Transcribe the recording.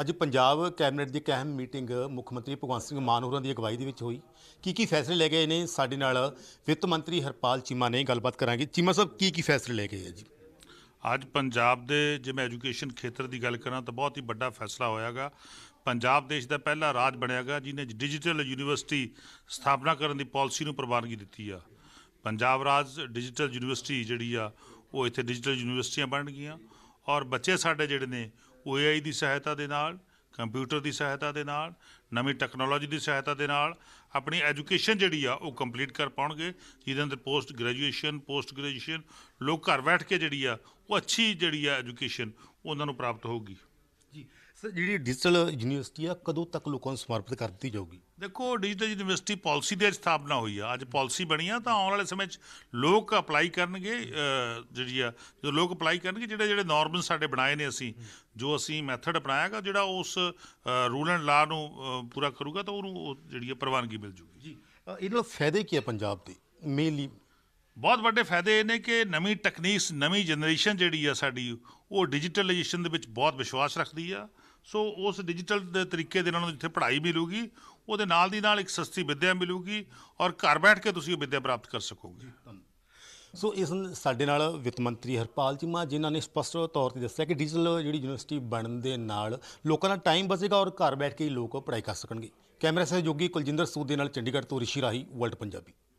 ਅੱਜ ਪੰਜਾਬ ਕੈਬਨਿਟ ਦੀ ਇੱਕ ਅਹਿਮ ਮੀਟਿੰਗ ਮੁੱਖ ਮੰਤਰੀ ਭਗਵੰਤ ਸਿੰਘ ਮਾਨ ਹੋਰਾਂ ਦੀ ਅਗਵਾਈ ਦੇ ਵਿੱਚ ਹੋਈ। ਕੀ ਕੀ ਫੈਸਲੇ ਲੈ ਗਏ ਨੇ? ਸਾਡੇ ਨਾਲ ਵਿੱਤ ਮੰਤਰੀ ਹਰਪਾਲ ਚੀਮਾ ਨੇ ਗੱਲਬਾਤ ਕਰਾਂਗੇ। ਚੀਮਾ ਸਾਹਿਬ, ਕੀ ਕੀ ਫੈਸਲੇ ਲੈ ਗਏ ਆ ਜੀ? ਅੱਜ ਪੰਜਾਬ ਦੇ ਜੇ ਮੈਂ ਐਜੂਕੇਸ਼ਨ ਖੇਤਰ ਦੀ ਗੱਲ ਕਰਾਂ ਤਾਂ ਬਹੁਤ ਹੀ ਵੱਡਾ ਫੈਸਲਾ ਹੋਇਆਗਾ। ਪੰਜਾਬ ਦੇਸ਼ ਦਾ ਪਹਿਲਾ ਰਾਜ ਬਣਿਆਗਾ ਜਿਹਨੇ ਡਿਜੀਟਲ ਯੂਨੀਵਰਸਿਟੀ ਸਥਾਪਨਾ ਕਰਨ ਦੀ ਪਾਲਿਸੀ ਨੂੰ ਪ੍ਰਵਾਨਗੀ ਦਿੱਤੀ ਆ। ਪੰਜਾਬ ਰਾਜ ਡਿਜੀਟਲ ਯੂਨੀਵਰਸਿਟੀ ਜਿਹੜੀ ਆ, ਉਹ ਇੱਥੇ ਡਿਜੀਟਲ ਯੂਨੀਵਰਸਿਟੀਆਂ ਬਣ ਗਈਆਂ ਔਰ ਬੱਚੇ ਸਾਡੇ ਜਿਹੜੇ ਨੇ ਉਹ AI ਦੀ ਸਹਾਇਤਾ ਦੇ ਨਾਲ, ਕੰਪਿਊਟਰ ਦੀ ਸਹਾਇਤਾ ਦੇ ਨਾਲ, ਨਵੀਂ ਟੈਕਨੋਲੋਜੀ ਦੀ ਸਹਾਇਤਾ ਦੇ ਨਾਲ ਆਪਣੀ ਐਜੂਕੇਸ਼ਨ ਜਿਹੜੀ ਆ ਉਹ ਕੰਪਲੀਟ ਕਰ ਪਾਉਣਗੇ, ਜਿਹਦੇ ਅੰਦਰ ਪੋਸਟ ਗ੍ਰੈਜੂਏਸ਼ਨ ਪੋਸਟ ਗ੍ਰੈਜੂਏਸ਼ਨ, ਲੋਕ ਘਰ ਬੈਠ ਕੇ ਜਿਹੜੀ ਆ ਉਹ ਅੱਛੀ ਜਿਹੜੀ ਆ ਐਜੂਕੇਸ਼ਨ ਉਹਨਾਂ ਨੂੰ ਪ੍ਰਾਪਤ ਹੋਊਗੀ। ਜੀ ਸਰ ਜਿਹੜੀ ਡਿਜੀਟਲ ਯੂਨੀਵਰਸਿਟੀ ਆ ਕਦੋਂ ਤੱਕ ਲੋਕਾਂ ਨੂੰ ਸਮਰਪਿਤ ਕਰ ਦਿੱਤੀ ਜਾਊਗੀ? ਦੇਖੋ ਡਿਜੀਟਲ ਯੂਨੀਵਰਸਿਟੀ ਪਾਲਿਸੀ ਦੀ ਸਥਾਪਨਾ ਹੋਈ ਆ। ਅੱਜ ਪਾਲਿਸੀ ਬਣੀ ਆ ਤਾਂ ਆਉਣ ਵਾਲੇ ਸਮੇਂ 'ਚ ਲੋਕ ਅਪਲਾਈ ਕਰਨਗੇ ਜਿਹੜੀ ਆ ਜਦੋਂ ਲੋਕ ਅਪਲਾਈ ਕਰਨਗੇ ਜਿਹੜੇ ਜਿਹੜੇ ਨਾਰਮਸ ਸਾਡੇ ਬਣਾਏ ਨੇ ਅਸੀਂ ਜੋ ਅਸੀਂ ਮੈਥਡ ਅਪਣਾਇਆਗਾ ਜਿਹੜਾ ਉਸ ਰੂਲ ਐਂਡ ਲਾ ਨੂੰ ਪੂਰਾ ਕਰੂਗਾ ਤਾਂ ਉਹਨੂੰ ਉਹ ਜਿਹੜੀ ਆ ਪ੍ਰਵਾਨਗੀ ਮਿਲ ਜੂਗੀ। ਜੀ ਇਹਦੇ ਨਾਲ ਫਾਇਦੇ ਕੀ ਆ ਪੰਜਾਬ ਦੇ? ਮੇਨਲੀ ਬਹੁਤ ਵੱਡੇ ਫਾਇਦੇ ਇਹ ਨੇ ਕਿ ਨਵੀਂ ਟੈਕਨੀਕਸ ਨਵੀਂ ਜਨਰੇਸ਼ਨ ਜਿਹੜੀ ਆ ਸਾਡੀ ਉਹ ਡਿਜੀਟਲਾਈਜੇਸ਼ਨ ਦੇ ਵਿੱਚ ਬਹੁਤ ਵਿਸ਼ਵਾਸ ਰੱਖਦੀ ਆ। ਸੋ ਉਸ ਡਿਜੀਟਲ ਦੇ ਤਰੀਕੇ ਦੇ ਨਾਲ ਜਿੱਥੇ ਪੜ੍ਹਾਈ ਮਿਲੂਗੀ, ਉਹਦੇ ਨਾਲ ਦੀ ਨਾਲ ਇੱਕ ਸਸਤੀ ਵਿੱਦਿਆ ਮਿਲੂਗੀ ਔਰ ਘਰ ਬੈਠ ਕੇ ਤੁਸੀਂ ਉਹ ਵਿੱਦਿਆ ਪ੍ਰਾਪਤ ਕਰ ਸਕੋਗੇ। ਸੋ ਇਸ ਸਾਡੇ ਨਾਲ ਵਿੱਤ ਮੰਤਰੀ ਹਰਪਾਲ ਚੀਮਾ, ਜਿਨ੍ਹਾਂ ਨੇ ਸਪਸ਼ਟ ਤੌਰ ਤੇ ਦੱਸਿਆ ਕਿ ਡਿਜੀਟਲ ਜਿਹੜੀ ਯੂਨੀਵਰਸਿਟੀ ਬਣਨ ਦੇ ਨਾਲ ਲੋਕਾਂ ਦਾ ਟਾਈਮ ਬਚੇਗਾ ਔਰ ਘਰ ਬੈਠ ਕੇ ਹੀ ਲੋਕ ਪੜ੍ਹਾਈ ਕਰ ਸਕਣਗੇ। ਕੈਮਰਾ ਸਹਿਯੋਗੀ ਕੁਲਜਿੰਦਰ ਸੂਦ ਦੇ ਨਾਲ ਚੰਡੀਗੜ੍ਹ ਤੋਂ ਰਿਸ਼ੀ ਰਾਹੀ, ਵਰਲਡ ਪੰਜਾਬੀ।